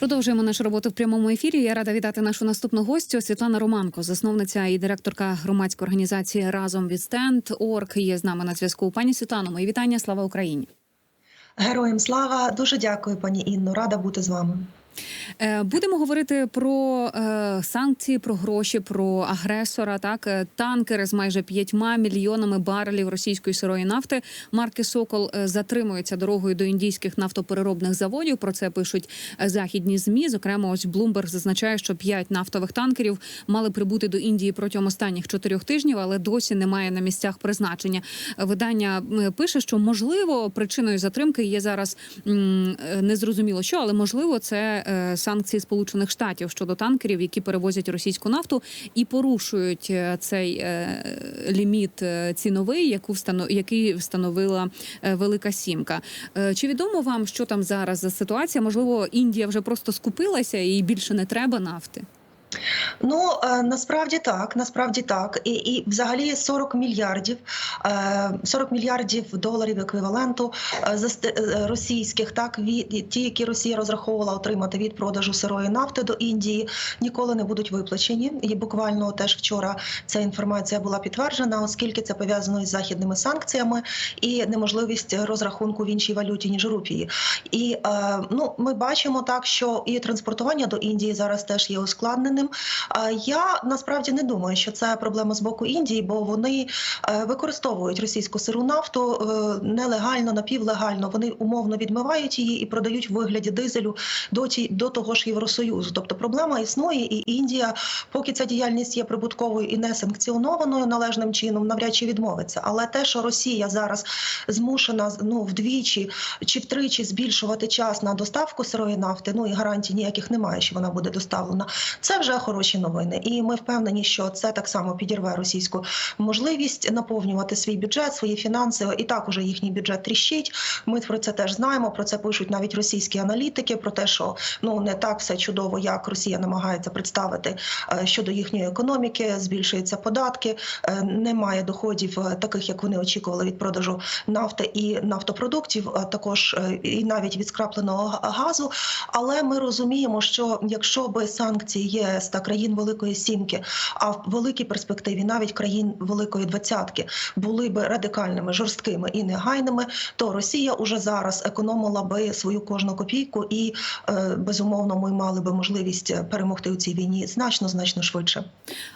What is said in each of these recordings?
Продовжуємо нашу роботу в прямому ефірі. Я рада вітати нашу наступну гостю Світлана Романко, засновниця і директорка громадської організації Разом від стенд Орг є з нами на зв'язку. Пані Світлано, мої вітання. Слава Україні. Героям слава дуже дякую, пані Інно. Рада бути з вами. Е, Будемо говорити про е, санкції, про гроші, про агресора. Так Е, танкери з майже п'ятьма мільйонами барелів російської сирої нафти марки Сокол затримуються дорогою до індійських нафтопереробних заводів. Про це пишуть західні змі. Зокрема, ось Блумберг зазначає, що п'ять нафтових танкерів мали прибути до Індії протягом останніх чотирьох тижнів, але досі немає на місцях призначення. Видання пише, що можливо причиною затримки є зараз м, незрозуміло що, але можливо це е, санкції Сполучених Штатів щодо танкерів, які перевозять російську нафту і порушують е, цей е, ліміт ціновий, яку який встановила Велика Сімка. Чи відомо вам, що там зараз за ситуація? Можливо, Індія вже просто скупилася і більше не треба нафти. Ну е, насправді так, насправді так, і, і взагалі 40 мільярдів, е, 40 мільярдів доларів еквіваленту е, е, російських, так від ті, які Росія розраховувала отримати від продажу сирої нафти до Індії, ніколи не будуть виплачені. І буквально теж вчора ця інформація була підтверджена, оскільки це пов'язано із західними санкціями і неможливість розрахунку в іншій валюті ніж рупії. І е, ну ми бачимо так, що і транспортування до Індії зараз теж є ускладненим. Е, Я насправді не думаю, що це проблема з боку Індії, бо вони е, використовують російську сиру нафту е, нелегально, напівлегально. Вони умовно відмивають її і продають в вигляді дизелю до ті до того ж Євросоюзу. Тобто проблема існує, і Індія, поки ця діяльність є прибутковою і не санкціонованою належним чином, навряд чи відмовиться. Але те, що Росія зараз змушена ну вдвічі чи втричі збільшувати час на доставку сирої нафти, ну і гарантій ніяких немає, що вона буде доставлена. Це вже хороші новини, і ми впевнені, що це так само підірве російську можливість наповнювати свій бюджет, свої фінанси. І так уже їхній бюджет тріщить. Ми про це теж знаємо. Про це пишуть навіть російські аналітики. Про те, що ну не так все чудово, як Росія намагається представити е, щодо їхньої економіки. Збільшуються податки, е, немає доходів е, таких, як вони очікували від продажу нафти і нафтопродуктів, а також і навіть від скрапленого газу. Але ми розуміємо, що якщо би санкції ЄС та країн Великої Сімки, а в великій перспективі навіть країн Великої Двадцятки були би радикальними, жорсткими і негайними, то Росія уже зараз економила би свою кожну копійку, і е, безумовно ми мали би можливість перемогти у цій війні значно значно швидше.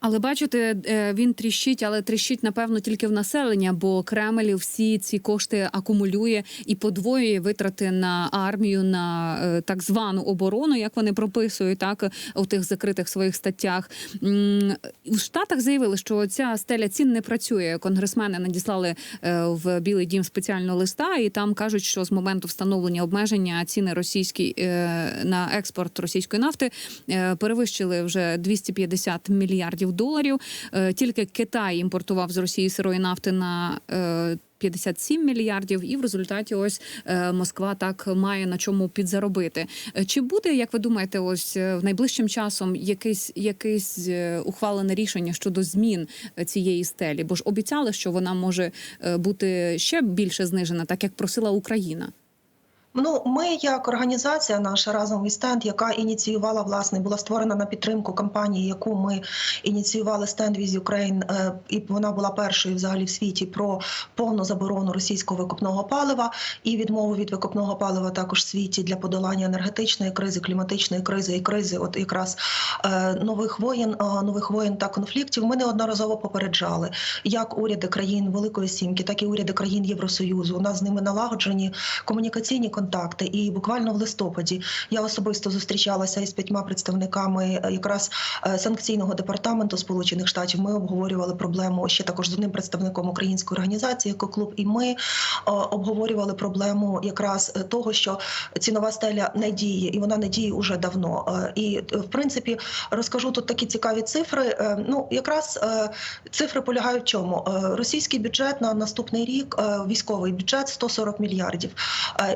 Але бачите, е, він тріщить, але тріщить напевно тільки в населення, бо Кремль всі ці кошти акумулює і подвоює витрати на армію, на е, так звану оборону, як вони прописують, так у тих закритих своїх статтях. У Штатах заявили, що ця стеля цін не працює. Конгресмени надіслали е, в Білий Дім спеціального листа, і там кажуть, що з моменту встановлення обмеження ціни російські е, на експорт російської нафти е, перевищили вже 250 мільярдів доларів. Тільки Китай імпортував з Росії сирої нафти на 57 мільярдів, і в результаті ось е, Москва так має на чому підзаробити. Е, Чи буде, як ви думаєте, ось е, в найближчим часом якесь якесь е, ухвалене рішення щодо змін е, цієї стелі? Бо ж обіцяли, що вона може е, бути ще більше знижена, так як просила Україна. Ну, ми, як організація, наша разом стенд, яка ініціювала власне, була створена на підтримку кампанії, яку ми ініціювали стенд Віз Україн, і вона була першою взагалі в світі про повну заборону російського викопного палива і відмову від викопного палива також в світі для подолання енергетичної кризи, кліматичної кризи і кризи, от якраз е, нових воєн, е, нових воєн та конфліктів. Ми неодноразово попереджали як уряди країн Великої Сімки, так і уряди країн Євросоюзу. У нас з ними налагоджені комунікаційні контакти. І буквально в листопаді я особисто зустрічалася із п'ятьма представниками е, якраз е, санкційного департаменту Сполучених Штатів. Ми обговорювали проблему ще також з одним представником української організації «Екоклуб». І ми е, обговорювали проблему якраз того, що цінова стеля не діє, і вона не діє уже давно. І в принципі розкажу тут такі цікаві цифри. Ну якраз цифри полягають в чому? Російський бюджет на наступний рік, військовий бюджет 140 мільярдів.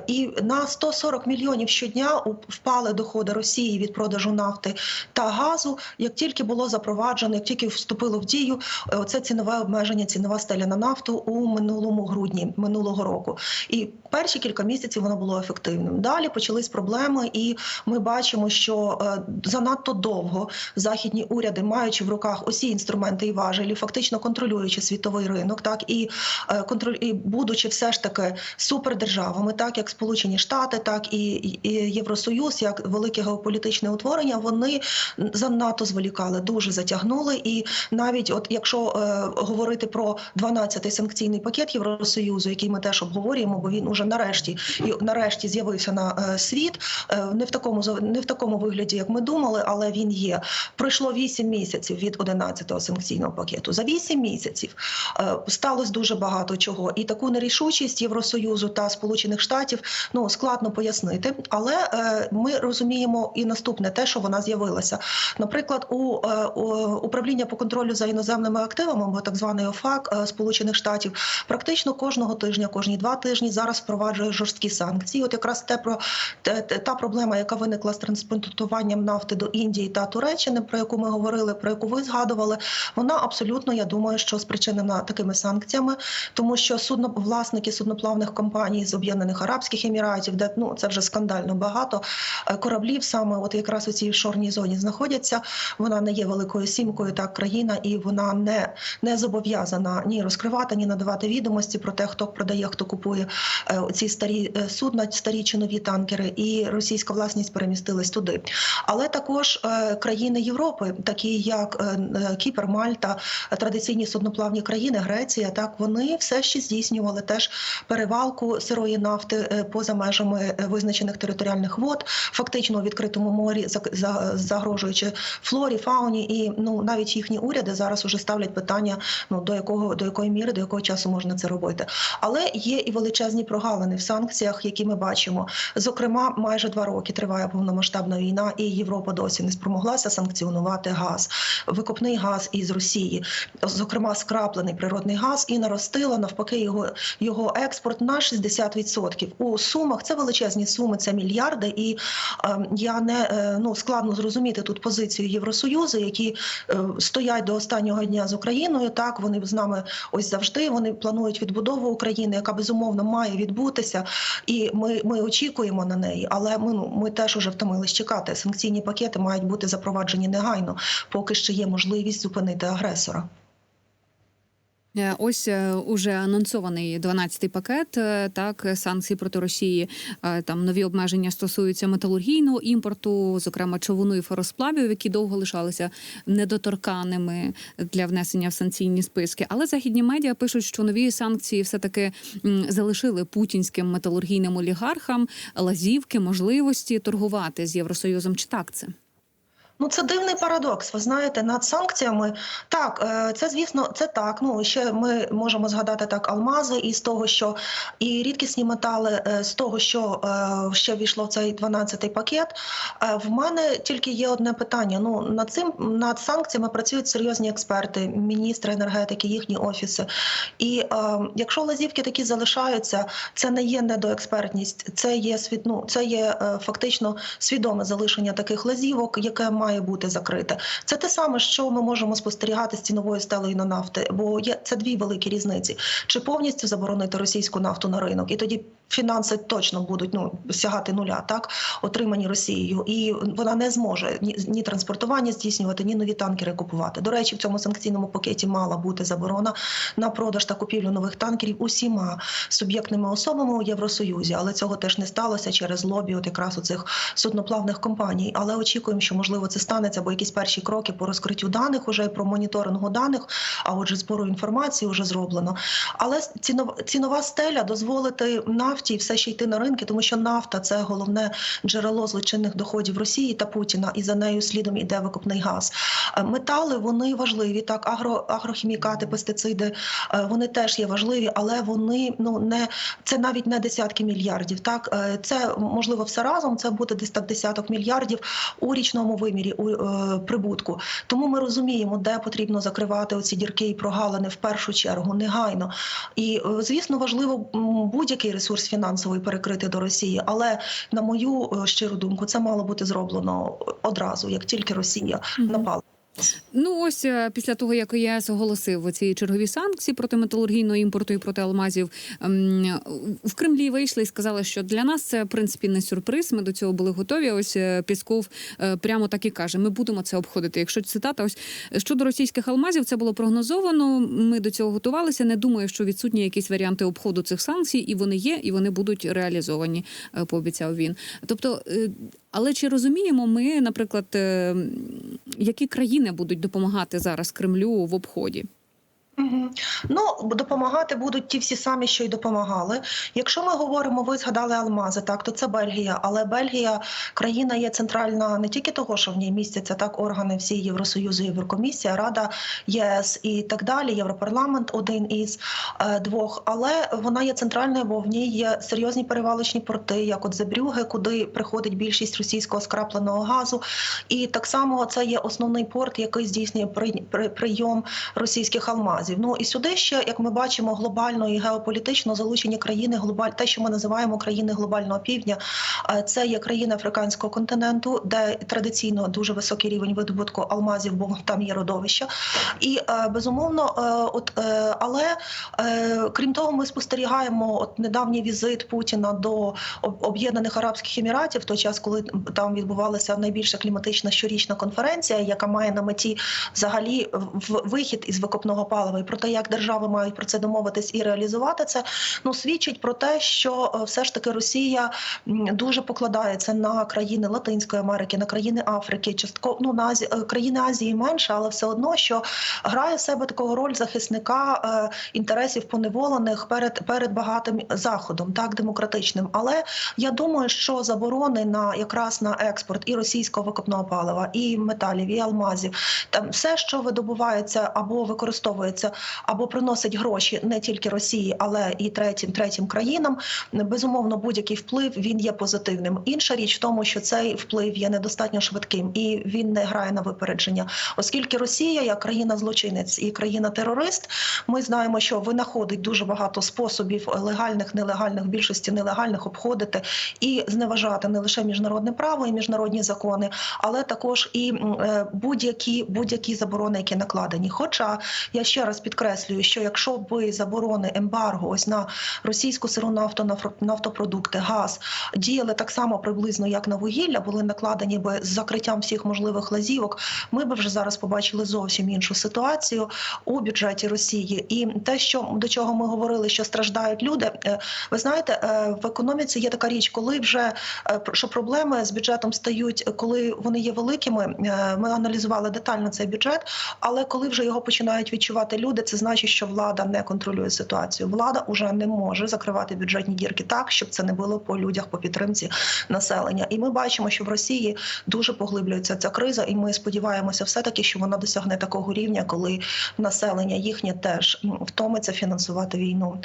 І на 140 мільйонів щодня впали доходи Росії від продажу нафти та газу. Як тільки було запроваджено, як тільки вступило в дію е, оце цінове обмеження, цінова стеля на нафту у минулому грудні минулого року. І перші кілька місяців воно було ефективним. Далі почались проблеми, і ми бачимо, що е, занадто довго західні уряди, маючи в руках усі інструменти і важелі, фактично контролюючи світовий ринок, так і е, контроль і будучи все ж таки супердержавами, так як Сполучені Штати, так і, і Євросоюз, як велике геополітичне утворення, вони занадто зволікали, дуже затягнули. І навіть, от якщо е, говорити про 12-й санкційний пакет Євросоюзу, який ми теж обговорюємо, бо він уже нарешті і нарешті з'явився на е, світ, е, не в такому не в такому вигляді, як ми думали, але він є. Пройшло 8 місяців від 11-го санкційного пакету. За 8 місяців е, сталося дуже багато чого, і таку нерішучість Євросоюзу та Сполучених Штатів ну складно пояснити. Але е, ми розуміємо і наступне, те, що вона з'явилася. Наприклад, у, е, управління по контролю за іноземними активами, або так званий ОФАК е, Сполучених Штатів, практично кожного тижня, кожні два тижні зараз впроваджує жорсткі санкції. От якраз те про та проблема, яка виникла з транспортуванням нафти до Індії та Туреччини, про яку ми говорили, про яку ви згадували, вона абсолютно, я думаю, що спричинена такими санкціями, тому що судно власники судноплавних компаній з Об'єднаних Арабських Еміратів, де ну це вже скандально багато е, кораблів, саме от якраз у цій шорній зоні знаходяться. Вона не є великою сімкою, так країна, і вона не, не зобов'язана ні розкривати, ні надавати відомості про те, хто продає, хто купує е, ці старі е, судна, старі чи нові танкери, і російська власність перемістилась туди. Але також країни Європи, такі як Кіпр, Мальта, традиційні судноплавні країни, Греція, так вони все ще здійснювали теж перевалку сирої нафти е, поза межами е, визначених територіальних вод, фактично у відкритому морі, за- за- загрожуючи флорі, фауні, і ну навіть їхні уряди зараз уже ставлять питання: ну до якого до якої міри, до якого часу можна це робити. Але є і величезні прогалини в санкціях, які ми бачимо. Зокрема, майже два роки триває повномасштабна війна, і Європа досі не спромоглася санкціонувати газ, викопний газ із Росії, зокрема скраплений природний газ, і наростила навпаки його його експорт на 60%. У сумах це величезні суми, це мільярди. І е, я не е, ну складно зрозуміти тут позицію Євросоюзу, які е, стоять до останнього дня з Україною. Так вони з нами ось завжди. Вони планують відбудову України, яка безумовно має відбутися, і ми, ми очікуємо на неї. Але ми ну ми теж уже втомились чекати. Санкційні пакети мають бути запроваджені негайно, поки ще є можливість зупинити агресора. Е, Ось е, уже анонсований 12-й пакет е, так санкцій проти Росії. Там нові обмеження стосуються металургійного імпорту, зокрема човуну і форосплавів, які довго лишалися недоторканими для внесення в санкційні списки. Але західні медіа пишуть, що нові санкції все таки залишили путінським металургійним олігархам лазівки, можливості торгувати з Євросоюзом. Чи так це? Ну, це дивний парадокс. Ви знаєте, над санкціями так, е, це звісно, це так. Ну ще ми можемо згадати так алмази із того, що і рідкісні метали е, з того, що е, ще війшло в цей 12-й пакет. В мене тільки є одне питання. Ну над цим над санкціями працюють серйозні експерти, міністри енергетики, їхні офіси. І е, якщо лазівки такі залишаються, це не є недоекспертність, це є світ, ну, це є фактично свідоме залишення таких лазівок, яке має бути закрите. Це те саме, що ми можемо спостерігати з ціновою стелею на нафти, бо є це дві великі різниці: чи повністю заборонити російську нафту на ринок, і тоді фінанси точно будуть ну сягати нуля, так отримані Росією, і вона не зможе ні, ні транспортування здійснювати, ні нові танкери купувати. До речі, в цьому санкційному пакеті мала бути заборона на продаж та купівлю нових танкерів усіма суб'єктними особами у Євросоюзі, але цього теж не сталося через лобі, от якраз у цих судноплавних компаній. Але очікуємо, що можливо це станеться, бо якісь перші кроки по розкриттю даних уже про моніторингу даних, а отже, збору інформації вже зроблено. Але цінова стеля дозволити нафті все ще йти на ринки, тому що нафта це головне джерело злочинних доходів Росії та Путіна, і за нею слідом іде викопний газ. Е, Метали вони важливі, так агро, агрохімікати, пестициди е, вони теж є важливі, але вони ну не це навіть не десятки мільярдів. Так Е, це можливо все разом. Це буде десь так десяток мільярдів у річному вимірі. Мірі у е, прибутку. Тому ми розуміємо, де потрібно закривати оці дірки і прогалини в першу чергу негайно. І е, звісно, важливо будь-який ресурс фінансовий перекрити до Росії, але на мою е, щиру думку, це мало бути зроблено одразу, як тільки Росія напала. Ну ось е, після того, як ЄС оголосив ці чергові санкції проти металургійного імпорту і проти алмазів, ем, в Кремлі вийшли і сказали, що для нас це в принципі не сюрприз. Ми до цього були готові. Ось е, Пісков е, прямо так і каже: ми будемо це обходити. Якщо цитата, ось щодо російських алмазів, це було прогнозовано. Ми до цього готувалися. Не думаю, що відсутні якісь варіанти обходу цих санкцій, і вони є, і вони будуть реалізовані. Пообіцяв він. Тобто, але чи розуміємо ми, наприклад, е, які країни будуть допомагати зараз Кремлю в обході? Ну допомагати будуть ті всі самі, що й допомагали. Якщо ми говоримо, ви згадали алмази, так то це Бельгія, але Бельгія країна є центральна не тільки того, що в ній містяться так органи всі Євросоюзу, Єврокомісія, Рада ЄС і так далі. Європарламент один із е, двох, але вона є центральною, бо в ній є серйозні перевалочні порти, як от Зебрюге, куди приходить більшість російського скрапленого газу. І так само це є основний порт, який здійснює при- при- прийом російських алмазів. Ну і сюди ще, як ми бачимо, глобально і геополітично залучені країни глобаль, те, що ми називаємо країни глобального півдня, е, це є країни африканського континенту, де традиційно дуже високий рівень видобутку алмазів, бо там є родовища. І е, безумовно, е, от але крім того, ми спостерігаємо от недавній візит Путіна до Об'єднаних Арабських Еміратів, в той час, коли там відбувалася найбільша кліматична щорічна конференція, яка має на меті взагалі вихід із викопного палива, і про те, як держави мають про це домовитись і реалізувати це, ну свідчить про те, що е, все ж таки Росія дуже покладається на країни Латинської Америки, на країни Африки, частково ну на Азі, е, країни Азії менше, але все одно, що грає в себе такого роль захисника е, інтересів поневолених перед перед багатим заходом, так демократичним. Але я думаю, що заборони на якраз на експорт і російського викопного палива, і металів, і алмазів, там все, що видобувається або використовується, або приносить гроші не тільки Росії, але і третім третім країнам. Безумовно, будь-який вплив він є позитивним. Інша річ в тому, що цей вплив є недостатньо швидким і він не грає на випередження, оскільки Росія, як країна-злочинець і країна-терорист, ми знаємо, що винаходить дуже багато способів легальних, нелегальних, більшості нелегальних обходити і зневажати не лише міжнародне право і міжнародні закони, але також і е, будь-які будь-які заборони, які накладені. Хоча я ще раз підкреслюю, що якщо би заборони ембарго ось на російську сиру нафту, нафтопродукти, газ діяли так само приблизно, як на вугілля, були накладені би з закриттям всіх можливих лазівок, ми би вже зараз побачили зовсім іншу ситуацію у бюджеті Росії. І те, що до чого ми говорили, що страждають люди, е, ви знаєте, е, в економіці є така річ, коли вже е, що проблеми з бюджетом стають, коли вони є великими. Ми аналізували детально цей бюджет, але коли вже його починають відчувати люди, це значить, що влада не контролює ситуацію. Влада вже не може закривати бюджетні дірки так, щоб це не було по людях, по підтримці населення. І ми бачимо, що в Росії дуже поглиблюється ця криза, і ми сподіваємося, все таки, що вона досягне такого рівня, коли населення їхнє теж втомиться фінансувати війну.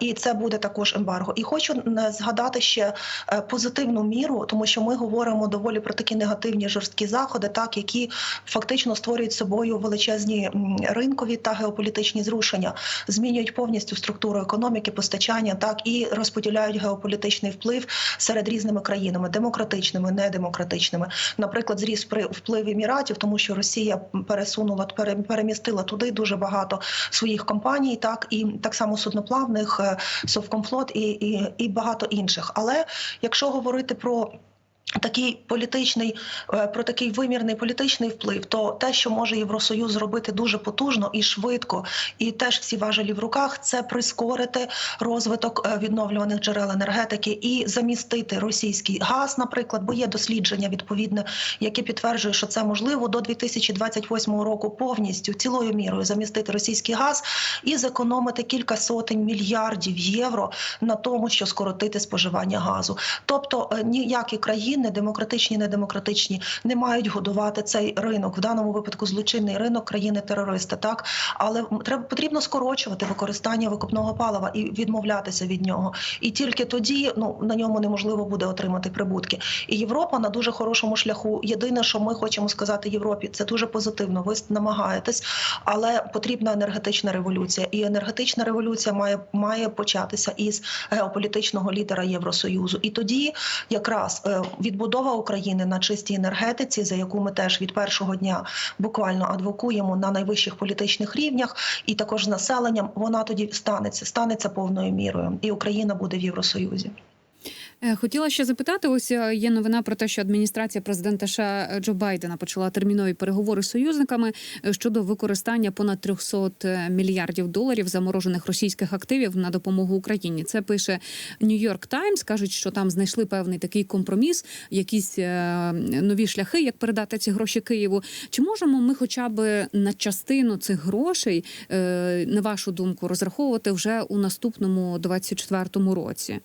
І це буде також ембарго. І хочу згадати ще е, позитивну міру, тому що ми говоримо доволі про такі негативні жорсткі заходи, так які фактично створюють собою величезні ринкові та геополітичні зрушення, змінюють повністю структуру економіки, постачання, так і розподіляють геополітичний вплив серед різними країнами демократичними, недемократичними. Наприклад, зріс при вплив еміратів, тому що Росія пересунула пере- перемістила туди дуже багато своїх компаній, так і так само судноплавних, е, Совкомфлот і, і, і багато інших. Але якщо говорити про Такий політичний е, про такий вимірний політичний вплив, то те, що може Євросоюз зробити дуже потужно і швидко, і теж всі важелі в руках, це прискорити розвиток е, відновлюваних джерел енергетики і замістити російський газ, наприклад, бо є дослідження відповідне, яке підтверджує, що це можливо до 2028 року повністю цілою мірою замістити російський газ і зекономити кілька сотень мільярдів євро на тому, що скоротити споживання газу. Тобто е, ніякі країни тоді недемократичні, недемократичні не мають годувати цей ринок в даному випадку злочинний ринок країни-терориста. Так але треба потрібно скорочувати використання викопного палива і відмовлятися від нього. І тільки тоді ну на ньому неможливо буде отримати прибутки. І Європа на дуже хорошому шляху. Єдине, що ми хочемо сказати Європі, це дуже позитивно. Ви намагаєтесь, але потрібна енергетична революція. І енергетична революція має має початися із геополітичного лідера Євросоюзу. І тоді якраз е, відбудова України на чистій енергетиці, за яку ми теж від першого дня буквально адвокуємо на найвищих політичних рівнях, і також з населенням, вона тоді станеться, станеться повною мірою, і Україна буде в Євросоюзі. Е, Хотіла ще запитати: ось е, є новина про те, що адміністрація президента США Джо Байдена почала термінові переговори з союзниками е, щодо використання понад 300 мільярдів доларів заморожених російських активів на допомогу Україні. Це пише Нью-Йорк Таймс. кажуть, що там знайшли певний такий компроміс, якісь е, нові шляхи, як передати ці гроші Києву. Чи можемо ми, хоча б на частину цих грошей, е, на вашу думку, розраховувати вже у наступному 24-му році?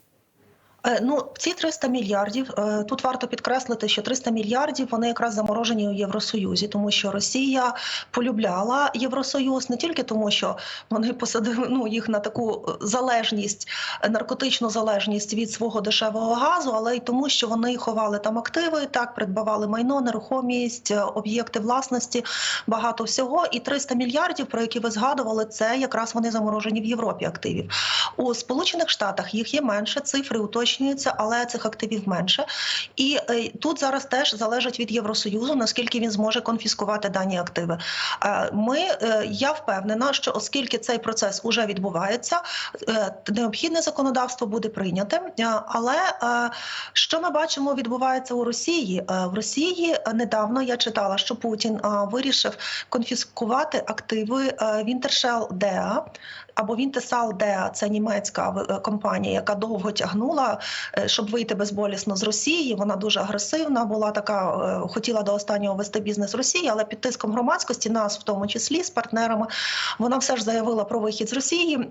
Е, Ну, ці 300 мільярдів е, тут варто підкреслити, що 300 мільярдів вони якраз заморожені у Євросоюзі, тому що Росія полюбляла Євросоюз не тільки тому, що вони посадили ну їх на таку залежність, наркотичну залежність від свого дешевого газу, але й тому, що вони ховали там активи, так придбавали майно, нерухомість, об'єкти власності, багато всього. І 300 мільярдів, про які ви згадували, це якраз вони заморожені в Європі активів. У Сполучених Штатах їх є менше, цифри уточнюються, але цих активів менше. І е, тут зараз теж залежить від Євросоюзу, наскільки він зможе конфіскувати дані активи. Е, Ми е, я впевнена, що оскільки цей процес уже відбувається, необхідне законодавство буде прийняте. Але що ми бачимо, відбувається у Росії? В Росії недавно я читала, що Путін вирішив конфіскувати активи Вінтершел Деа або Вінтесал Деа, це німецька е, компанія, яка довго тягнула, е, щоб вийти безболісно з Росії. Вона дуже агресивна, була така, е, хотіла до останнього вести бізнес Росії, але під тиском громадськості, нас в тому числі з партнерами, вона все ж заявила про вихід з Росії.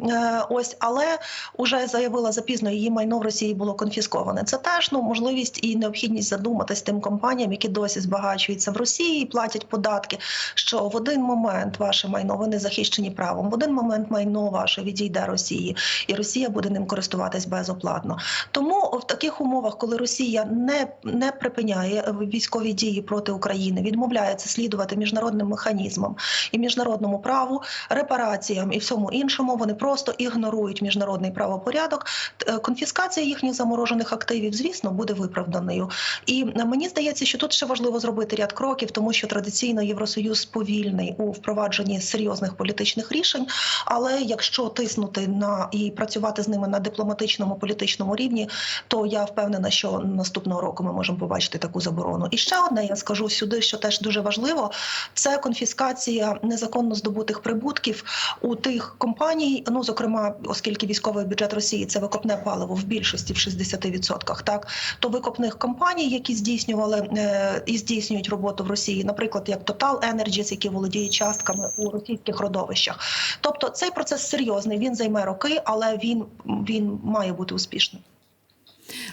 Ось, але вже заявила запізно, її майно в Росії було конфісковане. Це теж ну можливість і необхідність задуматись тим компаніям, які досі збагачуються в Росії, і платять податки. Що в один момент ваше майно ви не захищені правом, в один момент майно ваше відійде Росії, і Росія буде ним користуватись безоплатно. Тому в таких умовах, коли Росія не, не припиняє військові дії проти України, відмовляється слідувати міжнародним механізмам і міжнародному праву, репараціям і всьому іншому, вони просто ігнорують міжнародний правопорядок. Е, Конфіскація їхніх заморожених активів, звісно, буде виправданою. І е, мені здається, що тут ще важливо зробити ряд кроків, тому що традиційно Євросоюз повільний у впровадженні серйозних політичних рішень. Але якщо тиснути на і працювати з ними на дипломатичному політичному рівні, то я впевнена, що наступного року ми можемо побачити таку заборону. І ще одне я скажу сюди, що теж дуже важливо: це конфіскація незаконно здобутих прибутків у тих компаній. Ну зокрема, оскільки військовий бюджет Росії це викопне паливо в більшості в 60%, так то викопних компаній, які здійснювали е, і здійснюють роботу в Росії, наприклад, як Total Energies, які володіють частками у російських родовищах. Тобто цей процес серйозний, він займе роки, але він, він має бути успішним.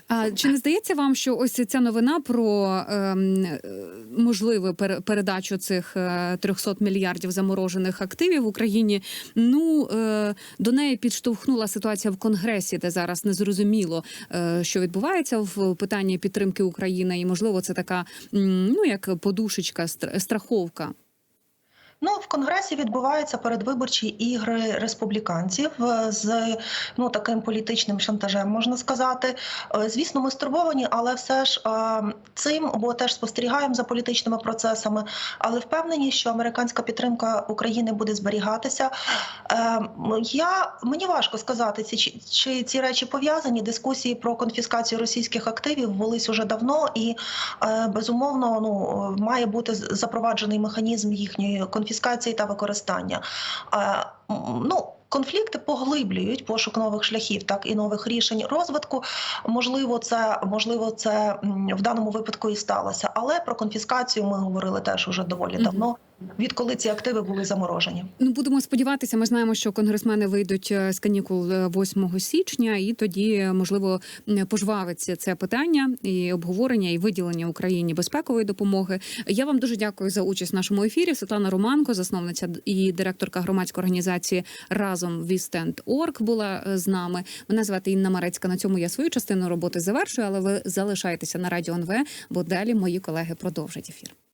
А чи не здається вам, що ось ця новина про ем, е, можливу пере- передачу цих е, 300 мільярдів заморожених активів в Україні? Ну е, до неї підштовхнула ситуація в Конгресі, де зараз незрозуміло, е, що відбувається в питанні підтримки України, і можливо, це така ну як подушечка, стр- страховка. Ну, в конгресі відбуваються передвиборчі ігри республіканців е, з ну таким політичним шантажем, можна сказати. Е, Звісно, ми стурбовані, але все ж е, цим, бо теж спостерігаємо за політичними процесами, але впевнені, що американська підтримка України буде зберігатися. Я мені важко сказати, чи, чи ці речі пов'язані. Дискусії про конфіскацію російських активів велись уже давно, і безумовно ну має бути запроваджений механізм їхньої конфіскації та використання. а Ну, Конфлікти поглиблюють пошук нових шляхів, так і нових рішень розвитку. Можливо, це можливо, це в даному випадку і сталося. Але про конфіскацію ми говорили теж уже доволі давно. Відколи ці активи були заморожені. Ну будемо сподіватися. Ми знаємо, що конгресмени вийдуть е, з канікул е, 8 січня, і тоді е, можливо пожвавиться це питання і обговорення і виділення Україні безпекової допомоги. Я вам дуже дякую за участь в нашому ефірі. Світлана Романко, засновниця і директорка громадської організації разом Вістенд.Орг була е, з нами. Мене звати Інна Марецька. На цьому я свою частину роботи завершую, але ви залишайтеся на радіо НВ, бо далі мої колеги продовжать ефір.